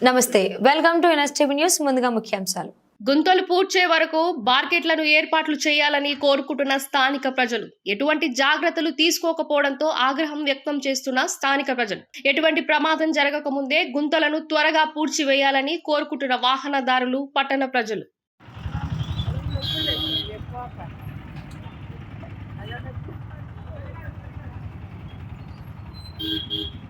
నమస్తే welcome to NSTV news ముందుగా ముఖ్యాంశాలు గుంతలు పూడ్చే వరకు మార్కెట్లను ఏర్పాట్లు చేయాలని కోరుకుంటున్న స్థానిక ప్రజలు ఎటువంటి జాగ్రత్తలు తీసుకోకపోవడంతో ఆగ్రహం వ్యక్తం చేస్తున్న స్థానిక ప్రజలు ఎటువంటి ప్రమాదం జరగకముందే గుంతలను త్వరగా పూడ్చివేయాలని కోరుకుంటున్న వాహనదారులు పట్టణ ప్రజలు Thank you.